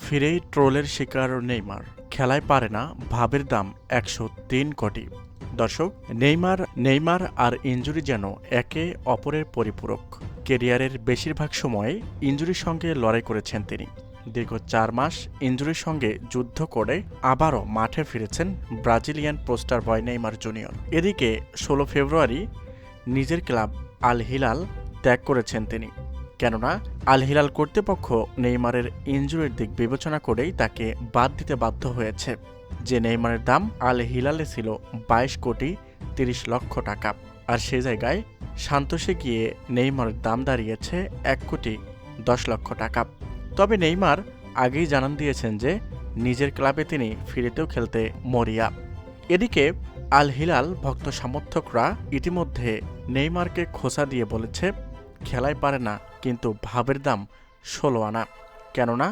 ফিরেই ট্রোলের শিকার নেইমার। খেলায় পারে না, ভাবের দাম একশো তিন কোটি। দর্শক, নেইমার নেইমার আর ইঞ্জুরি যেন একে অপরের পরিপূরক। কেরিয়ারের বেশিরভাগ সময়ে ইঞ্জুরির সঙ্গে লড়াই করেছেন তিনি। দীর্ঘ চার মাস ইঞ্জুরির সঙ্গে যুদ্ধ করে আবারও মাঠে ফিরেছেন Brazilian poster boy Neymar junior. এদিকে ষোলো ফেব্রুয়ারি নিজের ক্লাব আল হিলাল ত্যাগ করেছেন তিনি। কেননা আল হিলাল কর্তৃপক্ষ নেইমারের ইনজুরির দিক বিবেচনা করেই তাকে বাদ দিতে বাধ্য হয়েছে, যে নেইমারের দাম আল হিলালে ছিল বাইশ কোটি তিরিশ লক্ষ টাকা। আর সে জায়গায় সান্তোষে গিয়ে নেইমারের দাম দাঁড়িয়েছে এক কোটি দশ লক্ষ টাকা। তবে নেইমার আগেই জানান দিয়েছেন যে, নিজের ক্লাবে তিনি ফিরেতেও খেলতে মরিয়া। এদিকে আল হিলাল ভক্ত সমর্থকরা ইতিমধ্যে নেইমারকে খোসা দিয়ে বলেছে খেলায় পারে না, কিন্তু ভাবের দাম ষোলো আনা। কেননা,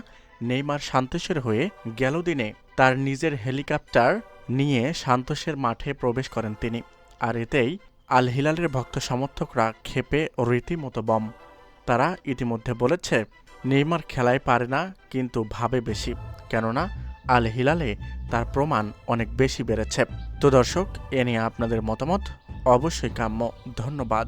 নেইমার সান্তোষের হয়ে গেল দিনে তার নিজের হেলিকপ্টার নিয়ে সান্তোষের মাঠে প্রবেশ করেন তিনি, আর এতেই আল হিলালের ভক্ত সমর্থকরা ক্ষেপে রীতিমতো বম। তারা ইতিমধ্যে বলেছে, নেইমার খেলায় পারে না, কিন্তু ভাবে বেশি, কেননা আল হিলালে তার প্রমাণ অনেক বেশি বেড়েছে। তো দর্শক, এ নিয়ে আপনাদের মতামত অবশ্যই কাম্য। ধন্যবাদ।